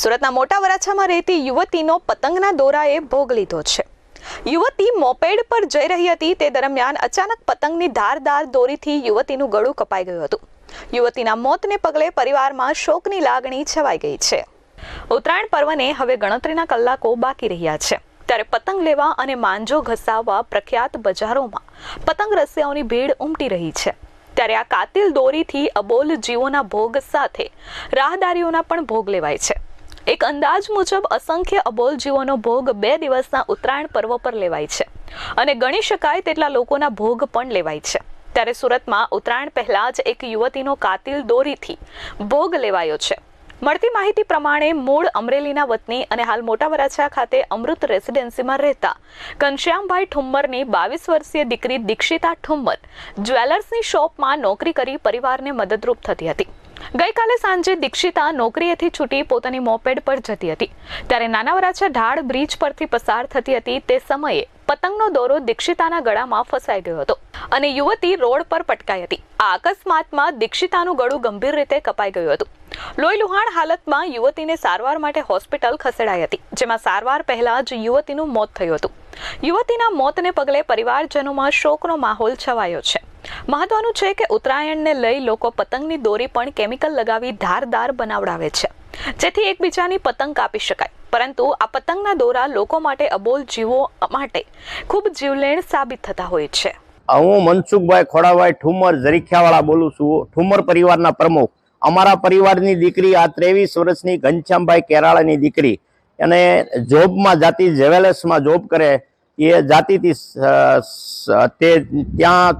સુરતના મોટા વરાછામાં રહેતી યુવતીનો પતંગના દોરાએ ભોગ લીધો છે. યુવતી મોપેડ પર જઈ રહી હતી, તે દરમિયાન અચાનક પતંગની ધારદાર દોરીથી યુવતીનું ગળું કપાઈ ગયું હતું. યુવતીના મોતને પગલે પરિવારમાં શોકની લાગણી છવાઈ ગઈ છે. ઉત્તરાયણ પર્વને હવે ગણતરીના કલાકો બાકી રહ્યા છે. ત્યારે પતંગ લેવા અને માંજો ઘસાવવા પ્રખ્યાત બજારોમાં પતંગ રસિયાઓની ભીડ ઉમટી રહી છે. ત્યારે આ કાતિલ દોરીથી અબોલ જીવોના ભોગ સાથે રાહદારીઓના પણ ભોગ લેવાય છે. એક અંદાજ મુજબ અસંખ્ય અબોલ જીવોનો ભોગ બે દિવસના ઉત્તરાયણ પર્વ પર લેવાય છે. અને ગણી શકાય તેટલા લોકોના ભોગ પણ લેવાય છે. ત્યારે સુરતમાં ઉત્તરાયણ પહેલા જ એક યુવતીનો કાતિલ દોરીથી ભોગ લેવાયો છે. મળતી માહિતી પ્રમાણે મૂળ અમરેલીના વતની અને હાલ મોટા વરાછા ખાતે અમૃત રેસિડેન્સીમાં રહેતા ઘનશ્યામભાઈ ઠુમ્મરની બાવીસ વર્ષીય દીકરી દીક્ષિતા ઠુમ્મર જ્વેલર્સની શોપમાં નોકરી કરી પરિવારને મદદરૂપ થતી હતી. ગઈકાલે સાંજે દીક્ષિતા નોકરીએથી છૂટી પોતાની મોપેડ પર જતી હતી. ત્યારે નાના વરાછા ઢાળ બ્રિજ પરથી પસાર થતી હતી તે સમયે પતંગનો દોરો દીક્ષિતાના ગળામાં ફસાઈ ગયો હતો અને યુવતી રોડ પર પટકાઈ હતી. આ અકસ્માતમાં દીક્ષિતાનું ગળું ગંભીર રીતે કપાઈ ગયું હતું. લોહી લુહાણ હાલતમાં યુવતીને સારવાર માટે હોસ્પિટલ ખસેડાઈ હતી, જેમાં સારવાર પહેલા જ યુવતીનું મોત થયું હતું. યુવતીના મોતને પગલે પરિવારજનોમાં શોકનો માહોલ છવાયો છે. મહત્વનું છે કે ઉત્તરાયણને લઈ લોકો પતંગની દોરી પણ કેમિકલ લગાવી ધારદાર બનાવડાવે છે. જેથી એકબીજાની પતંગ કાપી શકાય. પરંતુ આ પતંગના દોરા લોકો માટે અબોલ જીવો માટે ખૂબ જીવલેણ સાબિત થતા હોય છે. હું મનસુખભાઈ ખોડાભાઈ ઠુમર ઝરીખ્યાવાળા બોલું છું. ઠુમર પરિવારના પ્રમુખ. અમારા પરિવારની દીકરી આ ત્રેવીસ વર્ષની ઘનશ્યામભાઈ કેરાળાની દીકરી. અને જોબમાં જાતી જેવેલર્સમાં જોબ કરે. એ જાતિથી તે ત્યાં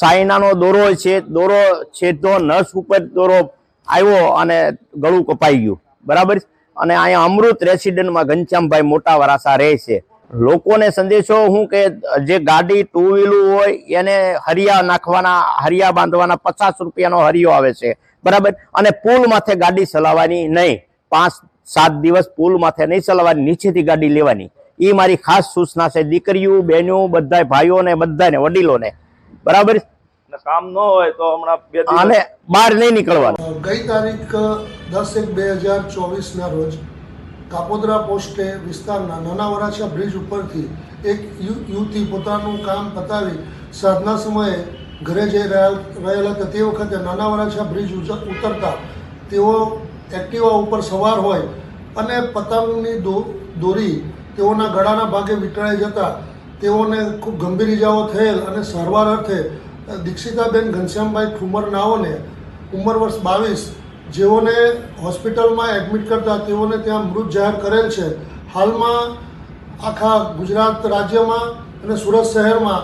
ચાઇનાનો દોરો છે, દોરો છેદો નસ ઉપર દોરો આવ્યો અને ગળું કપાઈ ગયું. બરાબર? અને અહીંયા અમૃત રેસિડન્ટમાં ઘનશ્યામભાઈ મોટા વરાસા રહે છે. લોકોને સંદેશો હું કે જે ગાડી ટુ વ્હીલું હોય એને હરિયા નાખવાના, હરિયા બાંધવાના પચાસ રૂપિયાનો હરિયો આવે છે. બરાબર? અને પુલ માથે ગાડી ચલાવવાની નહીં. પાંચ, સાત દિવસ પુલ માથે નહીં ચલાવવાની, નીચેથી ગાડી લેવાની. એ મારી ખાસ સૂચના છે. દીકરીઓ, બહેનો બધા ભાઈઓને બધાને વડીલોને બરાબર? કામ ન હોય તો હમણાં બે અને બહાર નહીં નીકળવાનું. ગઈ તારીખ દસ એક બે હજાર ચોવીસના રોજ કાપોદરા પોસ્ટે વિસ્તારના નાના વરાછા બ્રિજ ઉપરથી એક યુવતી પોતાનું કામ પતાવી સાંજના સમયે ઘરે જઈ રહ્યા રહેલા હતા. તે વખતે નાના વરાછા બ્રિજ ઉતરતા તેઓ એક્ટિવા ઉપર સવાર હોય અને પતંગની દોરી તેઓના ગળાના ભાગે વીંટળાઈ જતા તેઓને ખૂબ ગંભીર ઇજાઓ થયેલ અને સારવાર અર્થે દીક્ષિતાબેન ઘનશ્યામભાઈ ઠુમર નાઓને ઉંમર વર્ષ બાવીસ, જેઓને હોસ્પિટલમાં એડમિટ કરતા તેઓને ત્યાં મૃત જાહેર કરેલ છે. હાલમાં આખા ગુજરાત રાજ્યમાં અને સુરત શહેરમાં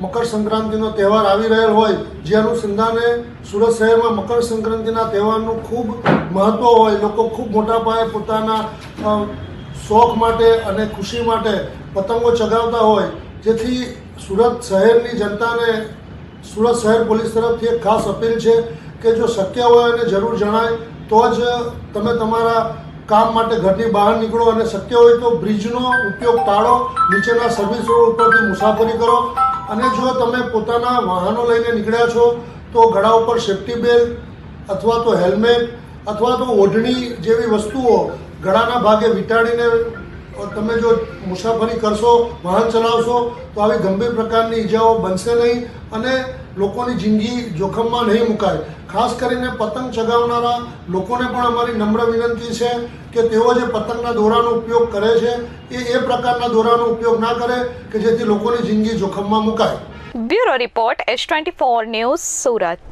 મકર સંક્રાંતિનો તહેવાર આવી રહેલ હોય, જે અનુસંધાને સુરત શહેરમાં મકર સંક્રાંતિના તહેવારનું ખૂબ મહત્ત્વ હોય, લોકો ખૂબ મોટા પાયે પોતાના શોખ માટે અને ખુશી માટે પતંગો ચગાવતા હોય, જેથી સુરત શહેરની જનતાને, સુરત શહેર પોલીસ તરફથી એક ખાસ અપીલ છે કે જો શક્ય હોય અને જરૂર જણાય, તો જ તમે તમારા કામ માટે ઘરની બહાર નીકળો અને શક્ય હોય તો બ્રિજનો ઉપયોગ ટાળો, નીચેના સર્વિસ રોડ ઉપરથી મુસાફરી કરો. અને જો તમે પોતાના વાહનો લઈને નીકળ્યા છો, તો ગળા ઉપર સેફ્ટી બેલ્ટ અથવા તો હેલ્મેટ અથવા તો ઓઢણી જેવી વસ્તુઓ ગળાના ભાગે વીંટાડીને તમે જો મુસાફરી કરશો, વાહન ચલાવશો, તો આવી ગંભીર પ્રકારની ઈજાઓ બનશે નહીં અને લોકોની જિંદગી જોખમમાં નહીં મુકાય. ખાસ કરીને પતંગ ચગાવનારા લોકોને પણ અમારી નમ્ર વિનંતી છે કે તેઓ જે પતંગના દોરાનો ઉપયોગ કરે છે, એ એ પ્રકારના દોરાનો ઉપયોગ ના કરે કે જેથી લોકોની જિંદગી જોખમમાં મુકાય. Bureau report, S twenty four news Surat.